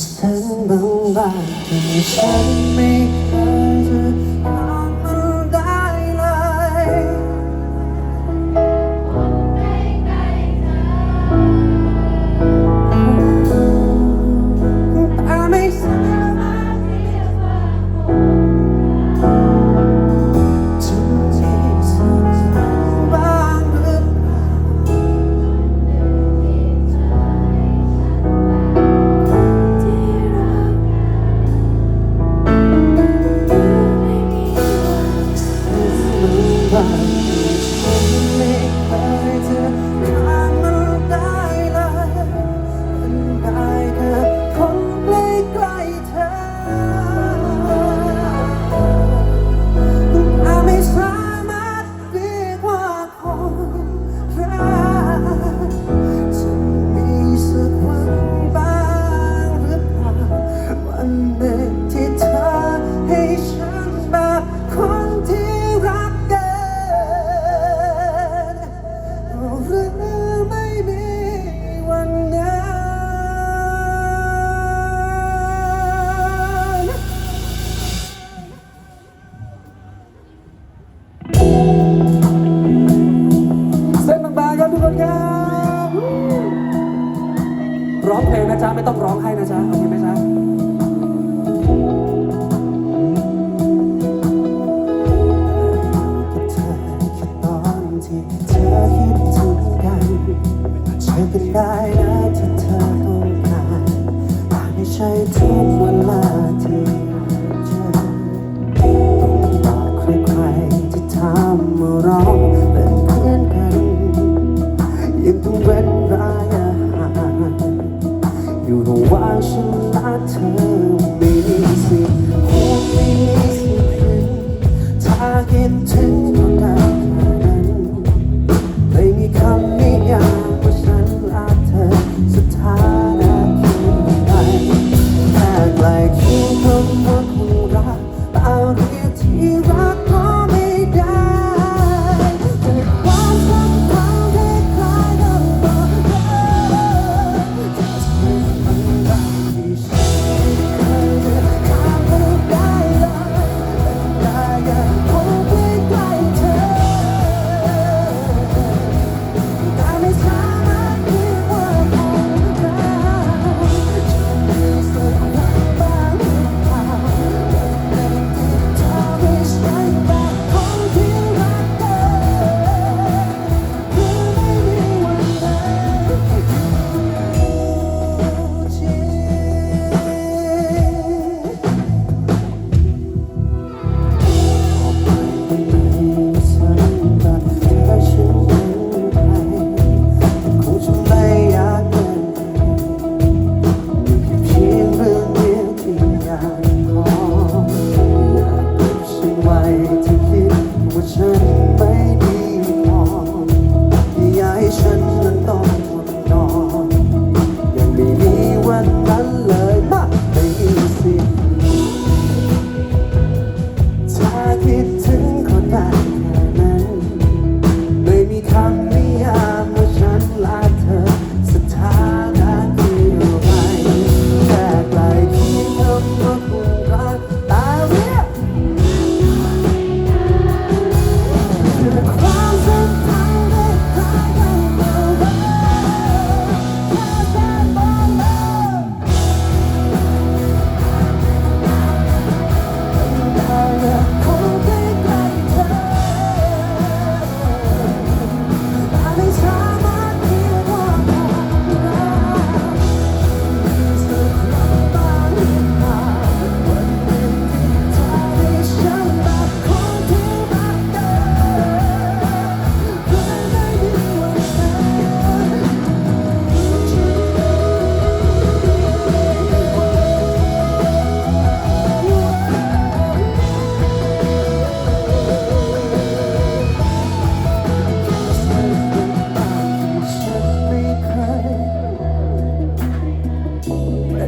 ฉันบางบ้างที่ฉันไม่เคย time ร้องเพลงนะจ๊ะไม่ต้องร้องให้นะจ๊ะโอเคไหมจ๊ะใช่เป็นได้นะถ้าเธอต้องการแต่ไม่ใช่ทุกวัน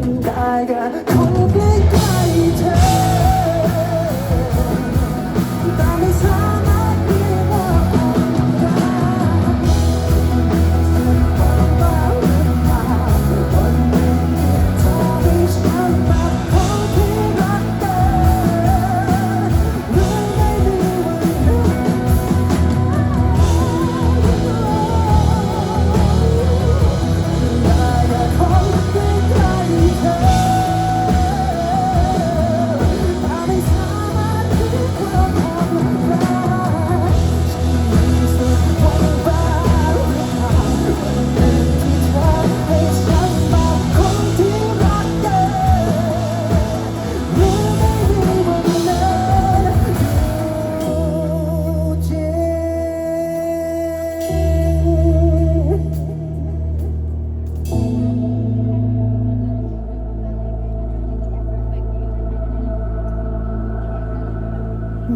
Tiger, come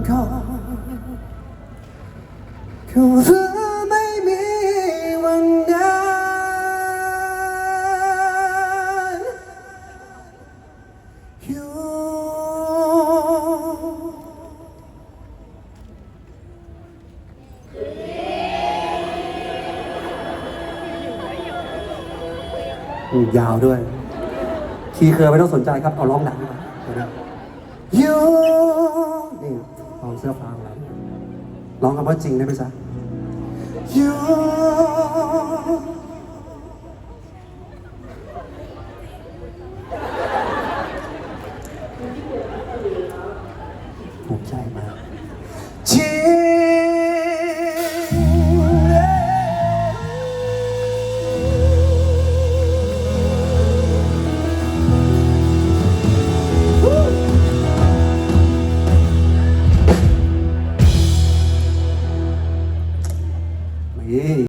ก่อนคือไม่มีวันนั้นอยู่ยาวด้วย คีย์เคยไม่ต้องสนใจครับ เอาร้องหนักดีกว่าอยู่ ลองเสื้อฟ้าแล้วร้องคำว่าจริงได้ไหมจ๊ะ You